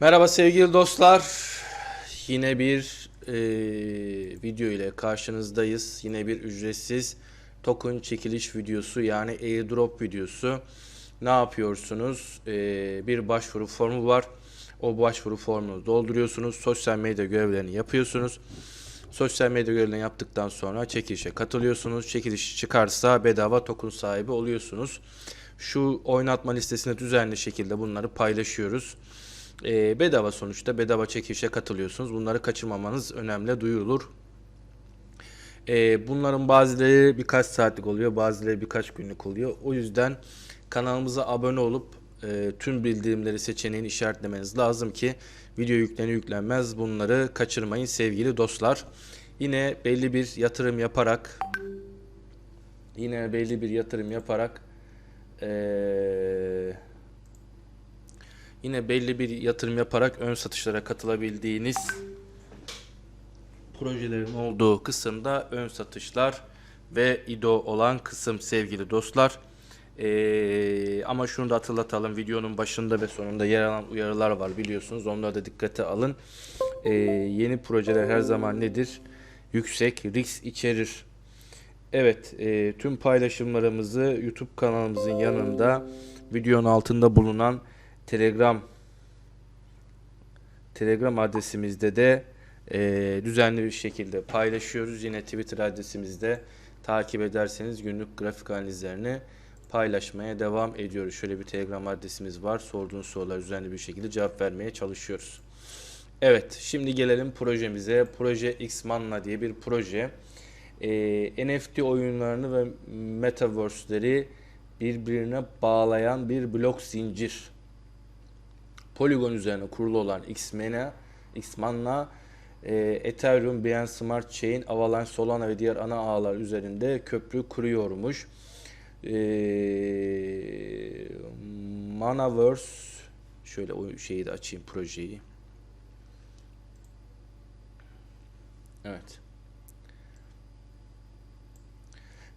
Merhaba sevgili dostlar. Yine bir e, video ile karşınızdayız. Yine bir ücretsiz token çekiliş videosu yani airdrop videosu. Ne yapıyorsunuz? E, bir başvuru formu var. O başvuru formunu dolduruyorsunuz. Sosyal medya görevlerini yapıyorsunuz. Sosyal medya görevlerini yaptıktan sonra çekilişe katılıyorsunuz. Çekiliş çıkarsa bedava token sahibi oluyorsunuz. Şu oynatma listesine düzenli şekilde bunları paylaşıyoruz. Ee, bedava sonuçta bedava çekilişe katılıyorsunuz. Bunları kaçırmamanız önemli duyurulur. Ee, bunların bazıları birkaç saatlik oluyor, bazıları birkaç günlük oluyor. O yüzden kanalımıza abone olup e, tüm bildirimleri seçeneğini işaretlemeniz lazım ki video yüklenir yüklenmez bunları kaçırmayın sevgili dostlar. Yine belli bir yatırım yaparak yine belli bir yatırım yaparak eee yine belli bir yatırım yaparak ön satışlara katılabildiğiniz projelerin olduğu kısımda ön satışlar ve IDO olan kısım sevgili dostlar. Ee, ama şunu da hatırlatalım videonun başında ve sonunda yer alan uyarılar var biliyorsunuz onları da dikkate alın. Ee, yeni projeler her zaman nedir? Yüksek risk içerir. Evet, e, tüm paylaşımlarımızı YouTube kanalımızın yanında videonun altında bulunan Telegram Telegram adresimizde de e, düzenli bir şekilde paylaşıyoruz. Yine Twitter adresimizde takip ederseniz günlük grafik analizlerini paylaşmaya devam ediyoruz. Şöyle bir Telegram adresimiz var. Sorduğunuz sorular düzenli bir şekilde cevap vermeye çalışıyoruz. Evet, şimdi gelelim projemize. Proje Xmanla diye bir proje. E, NFT oyunlarını ve metaverse'leri birbirine bağlayan bir blok zincir. Polygon üzerine kurulu olan Xmana, Xmanla e, Ethereum, Binance Smart Chain, Avalanche, Solana ve diğer ana ağlar üzerinde köprü kuruyormuş. E, Manaverse şöyle o şeyi de açayım projeyi. Evet.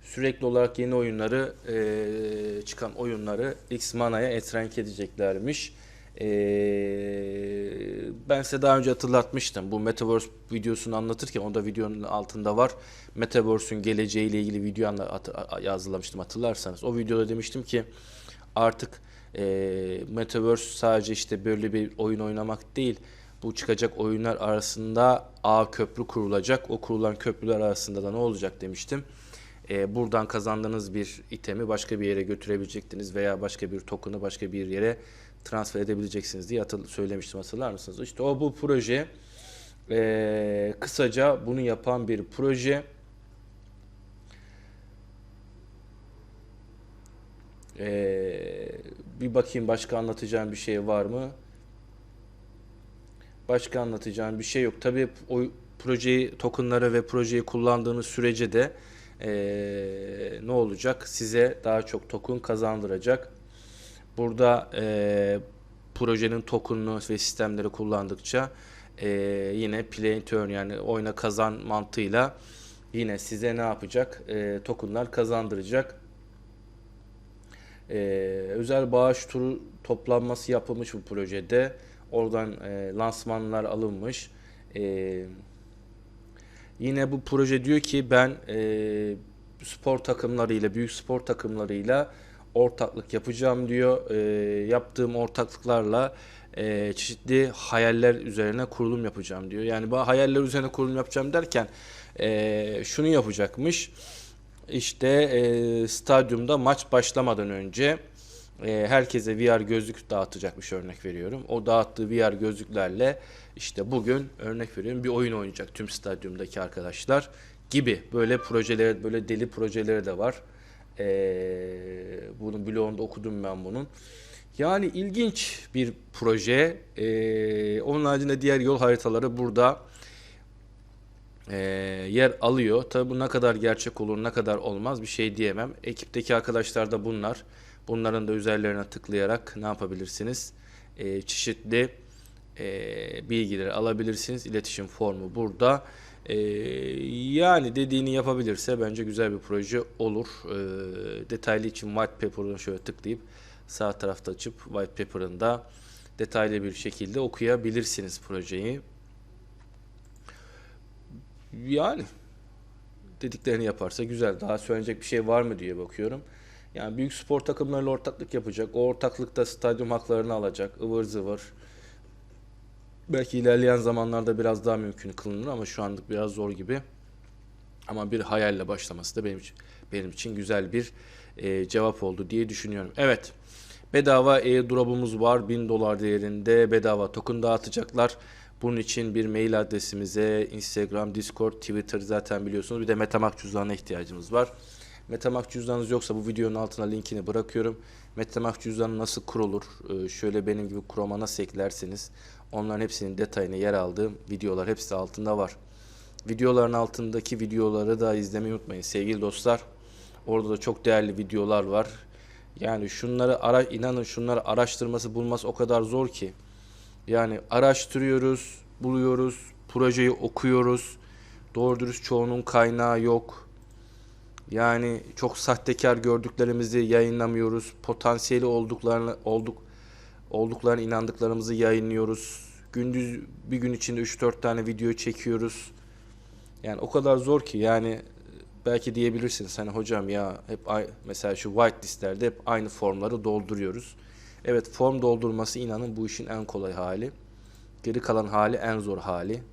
Sürekli olarak yeni oyunları e, çıkan oyunları X-Mana'ya etrenk edeceklermiş. E, ben size daha önce hatırlatmıştım. Bu Metaverse videosunu anlatırken onda videonun altında var. Metaverse'ün geleceğiyle ilgili video yazılamıştım hatırlarsanız. O videoda demiştim ki artık e, Metaverse sadece işte böyle bir oyun oynamak değil. Bu çıkacak oyunlar arasında ağ köprü kurulacak. O kurulan köprüler arasında da ne olacak demiştim. E, buradan kazandığınız bir itemi başka bir yere götürebilecektiniz veya başka bir token'ı başka bir yere transfer edebileceksiniz diye hatır, söylemiştim hatırlar mısınız? İşte o bu proje e, kısaca bunu yapan bir proje. E, bir bakayım başka anlatacağım bir şey var mı? Başka anlatacağım bir şey yok. Tabii o projeyi, tokenları ve projeyi kullandığınız sürece de eee, ne olacak? Size daha çok token kazandıracak. Burada eee, projenin tokenunu ve sistemleri kullandıkça eee, yine play to earn yani oyna kazan mantığıyla yine size ne yapacak? Eee, tokenlar kazandıracak. Ee, özel bağış turu toplanması yapılmış bu projede. Oradan e, lansmanlar alınmış. Ee, yine bu proje diyor ki ben e, spor takımlarıyla, büyük spor takımlarıyla ortaklık yapacağım diyor. Ee, yaptığım ortaklıklarla e, çeşitli hayaller üzerine kurulum yapacağım diyor. Yani bu hayaller üzerine kurulum yapacağım derken e, şunu yapacakmış. İşte e, stadyumda maç başlamadan önce e, herkese VR gözlük dağıtacakmış örnek veriyorum. O dağıttığı VR gözlüklerle işte bugün örnek veriyorum bir oyun oynayacak tüm stadyumdaki arkadaşlar gibi böyle projeleri böyle deli projeleri de var. E, bunun blogunda okudum ben bunun. Yani ilginç bir proje. E, onun haricinde diğer yol haritaları burada e, yer alıyor. Tabi bu ne kadar gerçek olur ne kadar olmaz bir şey diyemem. Ekipteki arkadaşlar da bunlar. Bunların da üzerlerine tıklayarak ne yapabilirsiniz? E, çeşitli e, bilgileri alabilirsiniz. İletişim formu burada. E, yani dediğini yapabilirse bence güzel bir proje olur. E, detaylı için white paper'ını şöyle tıklayıp sağ tarafta açıp white paper'ın da detaylı bir şekilde okuyabilirsiniz projeyi. Yani dediklerini yaparsa güzel. Daha söyleyecek bir şey var mı diye bakıyorum. Yani büyük spor takımlarıyla ortaklık yapacak. O ortaklıkta stadyum haklarını alacak. ıvır zıvır. Belki ilerleyen zamanlarda biraz daha mümkün kılınır ama şu anlık biraz zor gibi. Ama bir hayalle başlaması da benim için, benim için güzel bir e, cevap oldu diye düşünüyorum. Evet. Bedava airdrop'umuz var. 1000 dolar değerinde bedava token dağıtacaklar. Bunun için bir mail adresimize Instagram, Discord, Twitter zaten biliyorsunuz. Bir de Metamask cüzdanına ihtiyacımız var. Metamask cüzdanınız yoksa bu videonun altına linkini bırakıyorum. Metamask cüzdanı nasıl kurulur? Ee, şöyle benim gibi Chrome'a nasıl eklerseniz onların hepsinin detayını yer aldığım videolar hepsi altında var. Videoların altındaki videoları da izlemeyi unutmayın sevgili dostlar. Orada da çok değerli videolar var. Yani şunları ara inanın şunları araştırması bulması o kadar zor ki. Yani araştırıyoruz, buluyoruz, projeyi okuyoruz. Doğru dürüst çoğunun kaynağı yok. Yani çok sahtekar gördüklerimizi yayınlamıyoruz. Potansiyeli olduklarını olduk olduklarına inandıklarımızı yayınlıyoruz. Gündüz bir gün içinde 3-4 tane video çekiyoruz. Yani o kadar zor ki yani belki diyebilirsiniz hani hocam ya hep mesela şu white listelerde hep aynı formları dolduruyoruz. Evet form doldurması inanın bu işin en kolay hali. Geri kalan hali en zor hali.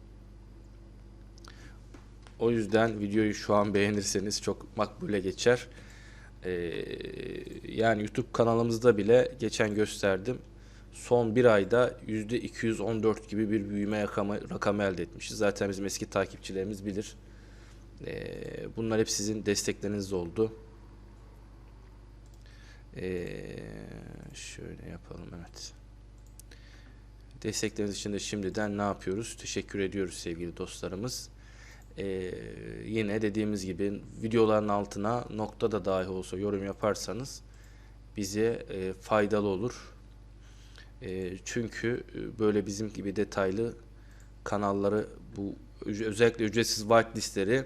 O yüzden videoyu şu an beğenirseniz çok makbule geçer. Ee, yani YouTube kanalımızda bile geçen gösterdim. Son bir ayda %214 gibi bir büyüme rakamı, rakamı elde etmişiz. Zaten bizim eski takipçilerimiz bilir. Ee, bunlar hep sizin destekleriniz oldu. Ee, şöyle yapalım evet. Destekleriniz için de şimdiden ne yapıyoruz? Teşekkür ediyoruz sevgili dostlarımız. Ee, yine dediğimiz gibi videoların altına nokta da dahi olsa yorum yaparsanız bize e, faydalı olur. E, çünkü e, böyle bizim gibi detaylı kanalları bu özellikle ücretsiz whitelistleri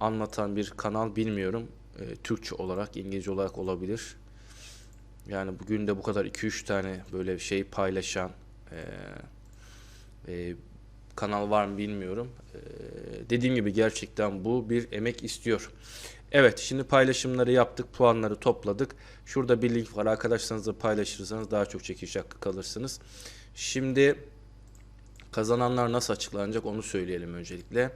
anlatan bir kanal bilmiyorum. E, Türkçe olarak, İngilizce olarak olabilir. Yani bugün de bu kadar 2-3 tane böyle şey paylaşan e, e, kanal var mı bilmiyorum. E, dediğim gibi gerçekten bu bir emek istiyor. Evet şimdi paylaşımları yaptık, puanları topladık. Şurada bir link var arkadaşlarınızla paylaşırsanız daha çok çekiş hakkı kalırsınız. Şimdi kazananlar nasıl açıklanacak onu söyleyelim öncelikle.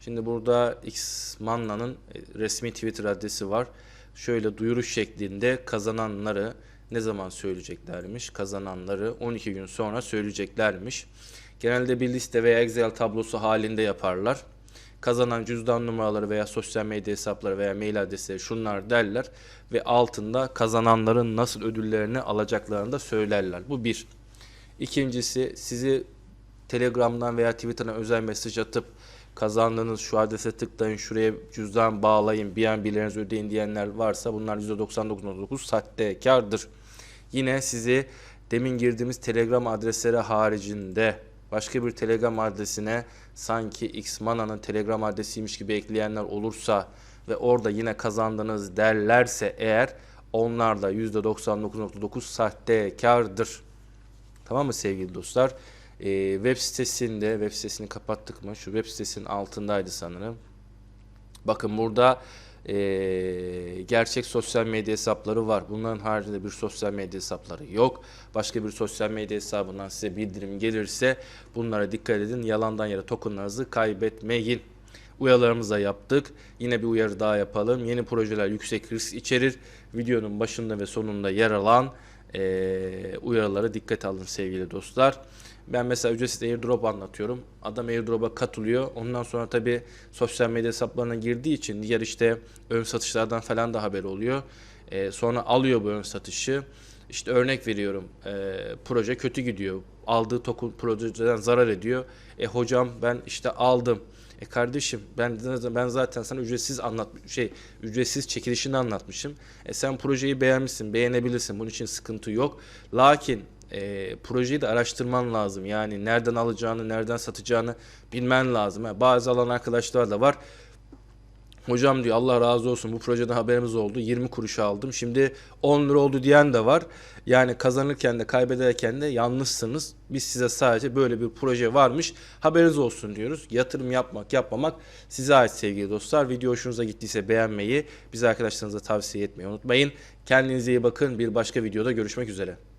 Şimdi burada X Manna'nın e, resmi Twitter adresi var. Şöyle duyuru şeklinde kazananları ne zaman söyleyeceklermiş? Kazananları 12 gün sonra söyleyeceklermiş. Genelde bir liste veya Excel tablosu halinde yaparlar. Kazanan cüzdan numaraları veya sosyal medya hesapları veya mail adresleri şunlar derler ve altında kazananların nasıl ödüllerini alacaklarını da söylerler. Bu bir. İkincisi sizi Telegram'dan veya Twitter'dan özel mesaj atıp kazandığınız şu adrese tıklayın şuraya cüzdan bağlayın BNB'lerinizi ödeyin diyenler varsa bunlar %99.9 sahtekardır. Yine sizi demin girdiğimiz Telegram adresleri haricinde başka bir Telegram adresine sanki Xmana'nın Telegram adresiymiş gibi ekleyenler olursa ve orada yine kazandınız derlerse eğer onlar da %99.9 sahtekardır. Tamam mı sevgili dostlar? Ee, web sitesinde, web sitesini kapattık mı? Şu web sitesinin altındaydı sanırım. Bakın burada e, gerçek sosyal medya hesapları var. Bunların haricinde bir sosyal medya hesapları yok. Başka bir sosyal medya hesabından size bildirim gelirse bunlara dikkat edin. Yalandan yere tokenlarınızı kaybetmeyin. Uyarılarımızı yaptık. Yine bir uyarı daha yapalım. Yeni projeler yüksek risk içerir. Videonun başında ve sonunda yer alan e, uyarılara dikkat alın sevgili dostlar. Ben mesela ücretsiz airdrop anlatıyorum. Adam airdrop'a katılıyor. Ondan sonra tabii sosyal medya hesaplarına girdiği için diğer işte ön satışlardan falan da haber oluyor. E, sonra alıyor bu ön satışı. İşte örnek veriyorum. E, proje kötü gidiyor. Aldığı token projeden zarar ediyor. E hocam ben işte aldım. E kardeşim ben ben zaten sana ücretsiz anlat şey ücretsiz çekilişini anlatmışım. E sen projeyi beğenmişsin, beğenebilirsin. Bunun için sıkıntı yok. Lakin e, projeyi de araştırman lazım. Yani nereden alacağını, nereden satacağını bilmen lazım. Yani bazı alan arkadaşlar da var. Hocam diyor Allah razı olsun bu projeden haberimiz oldu. 20 kuruş aldım. Şimdi 10 lira oldu diyen de var. Yani kazanırken de kaybederken de yanlışsınız. Biz size sadece böyle bir proje varmış. Haberiniz olsun diyoruz. Yatırım yapmak yapmamak size ait sevgili dostlar. Video hoşunuza gittiyse beğenmeyi, bize arkadaşlarınıza tavsiye etmeyi unutmayın. Kendinize iyi bakın. Bir başka videoda görüşmek üzere.